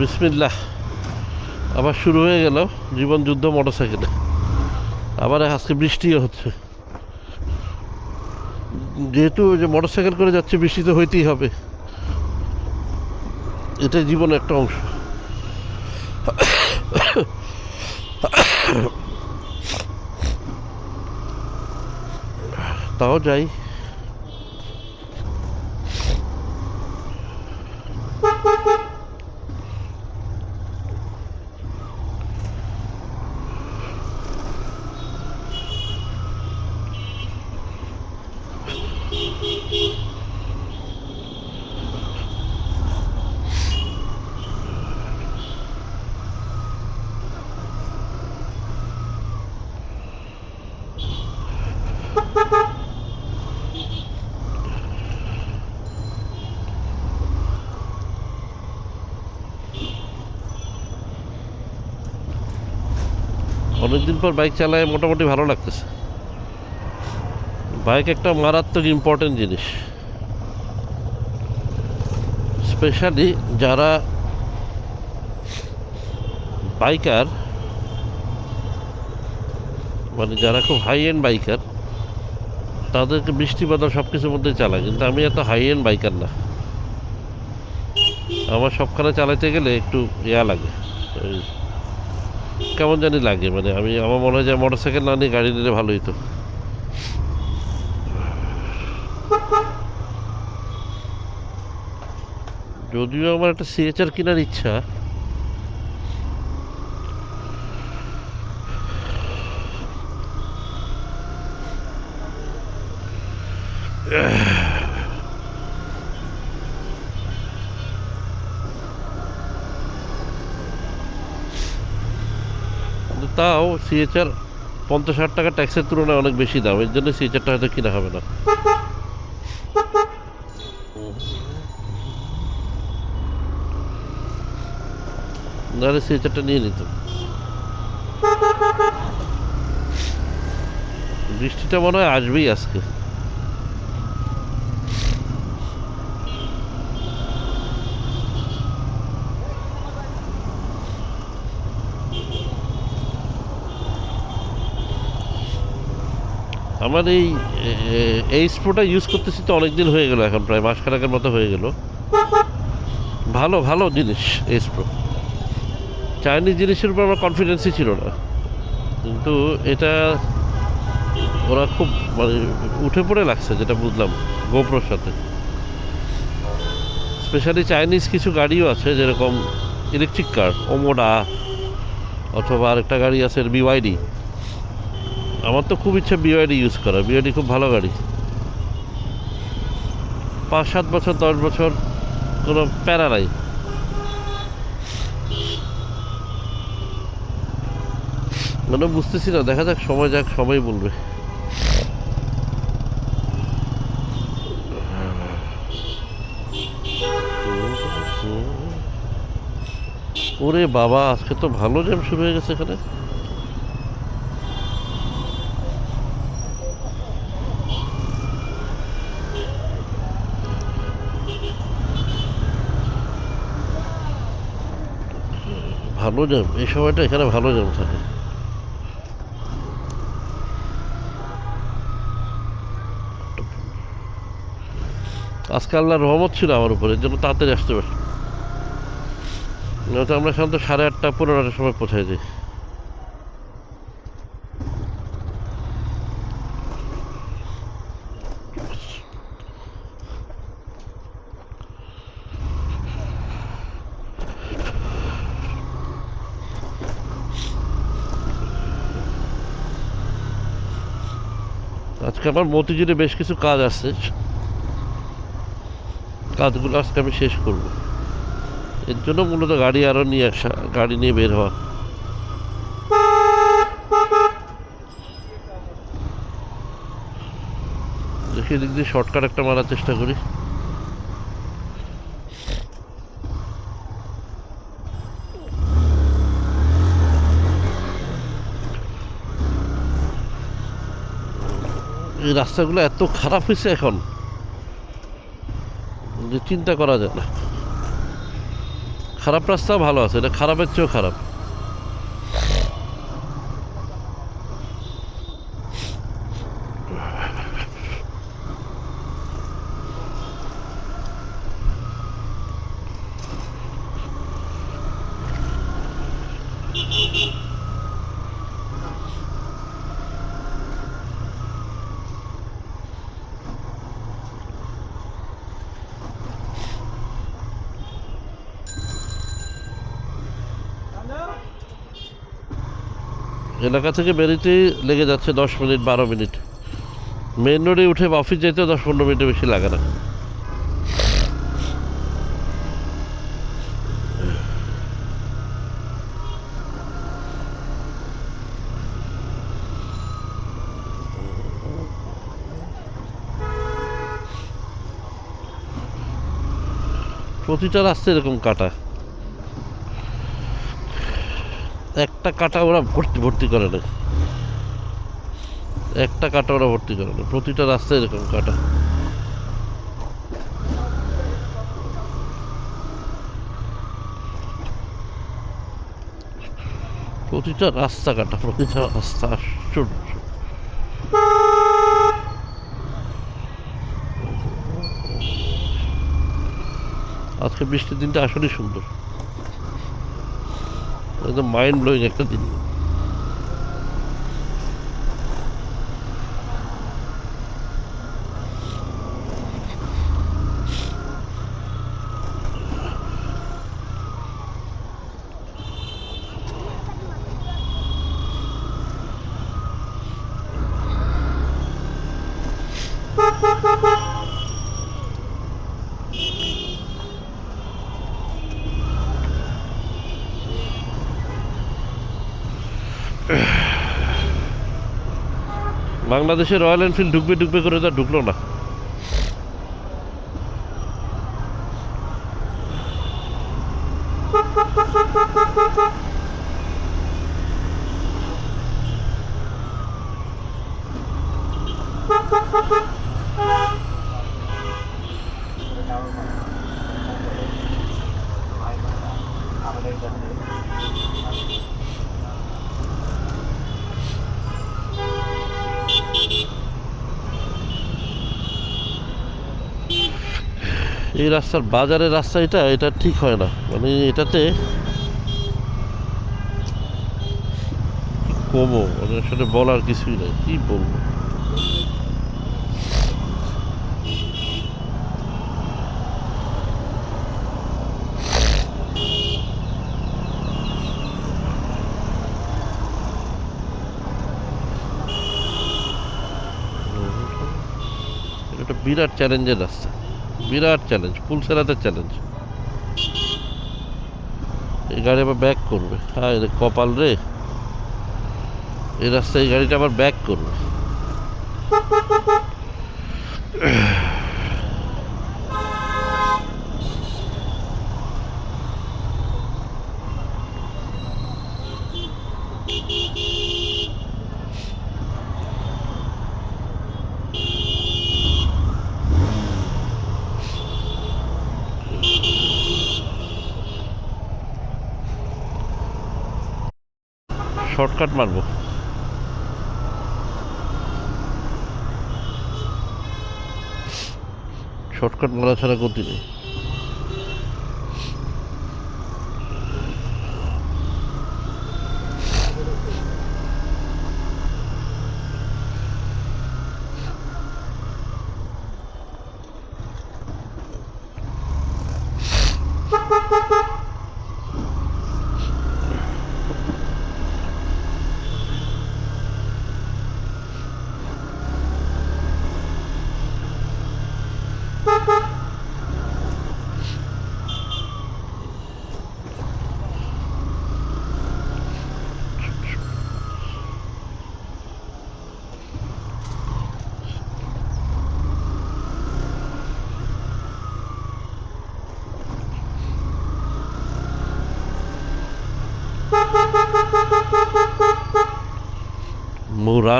বিসমিল্লাহ। আবার শুরু হয়ে গেল জীবন যুদ্ধ মোটরসাইকেলে। আবার আজকে বৃষ্টিও হচ্ছে। যেহেতু যে মোটরসাইকেল করে যাচ্ছে, বৃষ্টি তো হইতেই হবে। এটাই জীবনের একটা অংশ। তাও যাই। অনেকদিন পর বাইক চালায় মোটামুটি ভালো লাগতেছে। বাইক একটা মারাত্মক ইম্পর্টেন্ট জিনিস। স্পেশালি যারা বাইকার মানে যারা খুব হাই এন্ড বাইকার তাদেরকে বৃষ্টি বাদল সব কিছুর মধ্যে চালায়। কিন্তু আমি এত হাই এন্ড বাইকার না। আমার সবখানে চালাতে গেলে একটু ইয়া লাগে। কেমন জানি লাগে মানে আমি, আমার মনে হয় যে মোটর সাইকেল না নিয়ে গাড়ি নিলে ভালোই তো যদিও আমার একটা সিএচআর কেনার ইচ্ছা কিন্তু তাও সিএচআর পঞ্চাশ হাজার টাকা ট্যাক্সের তুলনায় অনেক বেশি দাম। এর জন্য সিএচআরটা হয়তো কিনা হবে না। নাহলে সিএচআরটা নিয়ে নিত। বৃষ্টিটা মনে হয় আসবেই আজকে। আমার এই এই স্প্রোটা ইউজ করতেছি তো অনেক দিন হয়ে গেল এখন, প্রায় মাসখানেকের মতো হয়ে গেল। ভালো ভালো জিনিস এই স্প্রো চাইনিজ জিনিসের উপর আমার কনফিডেন্সই ছিল না। কিন্তু এটা ওরা খুব মানে উঠে পড়ে লাগছে, যেটা বুঝলাম গোপ্রোর সাথে। স্পেশালি চাইনিজ কিছু গাড়িও আছে, যেরকম ইলেকট্রিক কার ওমোডা অথবা আরেকটা গাড়ি আছে বিওয়াইডি আমার তো খুব ইচ্ছা বিওয়াইডি ইউজ করা। বিওয়াইডি খুব ভালো গাড়ি। পাঁচ, সাত বছর, দশ বছর কোনো প্যারা নাই। মানে বুঝতেছি না, দেখা যাক, সময় যাক, সময় বলবে। ওরে বাবা, আজকে তো ভালো জ্যাম শুরু হয়ে গেছে এখানে। ভালো জ্যাম এই সময়টা এখানে ভালো জ্যাম থাকে। আজকে আল্লাহ রহমত ছিল আমার উপরে জন্য তাড়াতাড়ি আসতে পারছি নয়তো আমরা সাধারণত সাড়ে আটটা পনেরোটার সময় পৌঁছায় যাই। আজকে আমার মতিঝিলে বেশ কিছু কাজ আছে। কাজগুলো আজকে আমি শেষ করব। এর জন্য মূলত গাড়ি আরও নিয়ে আসা, গাড়ি নিয়ে বের হওয়া। দেখি এদিক দিয়ে শর্টকাট একটা মারার চেষ্টা করি। এই রাস্তাগুলো এত খারাপ হয়েছে এখন যে চিন্তা করা যায় না। খারাপ রাস্তা ভালো আছে, এটা খারাপের চেয়েও খারাপ। এলাকা থেকে বেরোতেই লেগে যাচ্ছে দশ মিনিট, বারো মিনিট। মেন রোডে উঠে অফিস যেতে দশ পনেরো মিনিটের বেশি লাগে না। প্রতিটা রাস্তা এরকম কাটা। একটা কাটা ওরা ভর্তি ভর্তি করে না। একটা কাটা ওরা ভর্তি করে না। প্রতিটা রাস্তায় এরকম কাটা। প্রতিটা রাস্তা কাটা, প্রতিটা রাস্তা আশ্চর্য। আজকে বৃষ্টির দিনটা আসলেই সুন্দর। একদম মাইন্ড ব্লোয়িং একটা দিন বাংলাদেশে রয়্যাল এনফিল্ড ঢুকবে ঢুকবে করে তা ঢুকলো না। রাস্তার বাজারের রাস্তা এটা এটা ঠিক হয় না। মানে এটাতে কমো মানে আসলে বলার কিছুই নাই, কি বলব? একটা বিরাট চ্যালেঞ্জের রাস্তা। বিরাট চ্যালেঞ্জ ফুল সেরাতে চ্যালেঞ্জ এই গাড়ি আবার ব্যাক করবে। হ্যাঁ রে কপাল রে। এই রাস্তায় এই গাড়িটা আবার ব্যাক করবে। শর্টকাট মারবো। শর্টকাট মারা ছাড়া গতি নেই।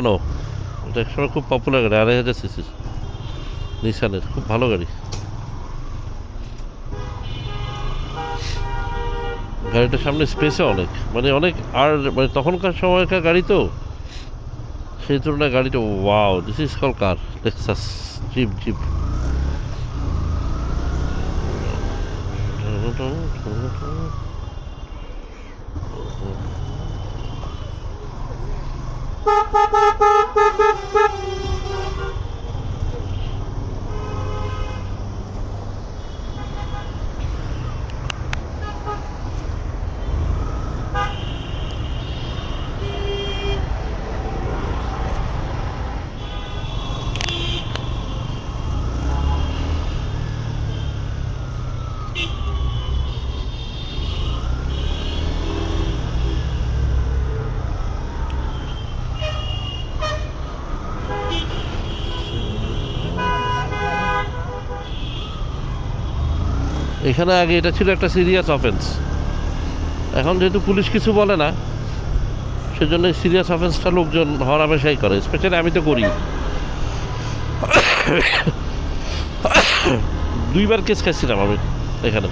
মুরানো এটা একসময় খুব পপুলার গাড়ি, আড়াই হাজার সিসির নিশানের খুব ভালো গাড়ি। গাড়িটার সামনে স্পেসে অনেক। মানে অনেক আর মানে তখনকার সময়কার গাড়ি তো। সেই তুলনায় গাড়িটা wow this is call car Lexus jeep jeep Thank you. এখানে আগে এটা ছিল একটা সিরিয়াস অফেন্স এখন যেহেতু পুলিশ কিছু বলে না, সেজন্য সিরিয়াস অফেন্সটা লোকজন হরামেশাই করে। স্পেশালি আমি তো করি। দুইবার কেস খাইছিলাম আমি এখানে।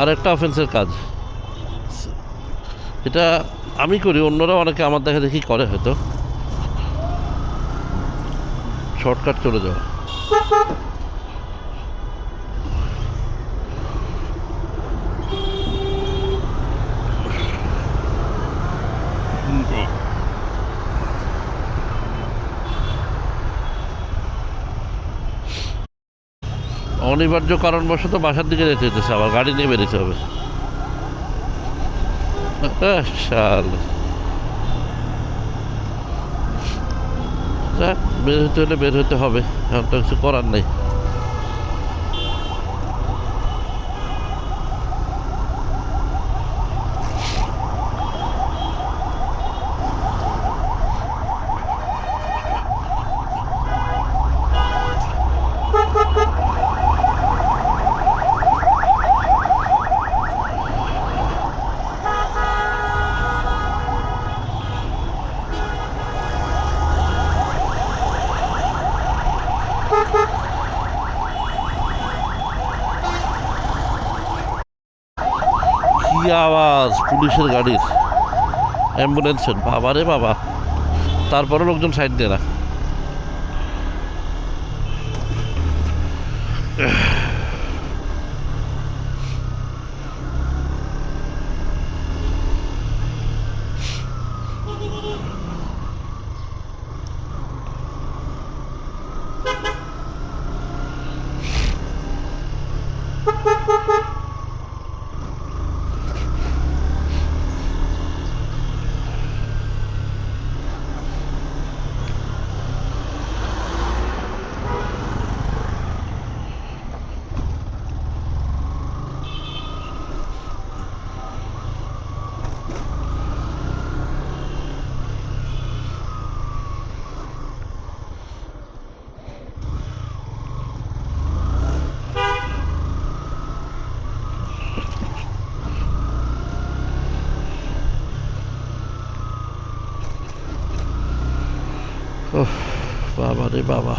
আর একটা অফেন্সের কাজ। এটা আমি করি অন্যরা অনেকে আমার দেখা দেখি করে হয়তো। শর্টকাট চলে যাওয়া অনিবার্য কারণবশত বাসার দিকে যেতে হইতেছে আবার গাড়ি নিয়ে বেরোতে হবে আহ, শাল যাক, বের হতে হলে বের হতে হবে। এখন তো কিছু করার নেই। আওয়াজ পুলিশের গাড়ির অ্যাম্বুলেন্সের। বাবা রে বাবা। তারপরে লোকজন সাইড দেয় না। বাবা রে বাবা।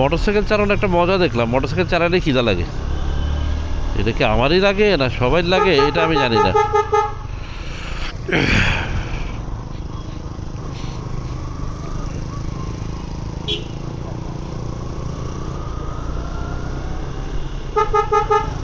মোটরসাইকেল চালানোর একটা মজা দেখলাম। মোটরসাইকেল চালালে খিদা লাগে। এটা কি আমারই লাগে না সবাই লাগে? এটা আমি জানি না।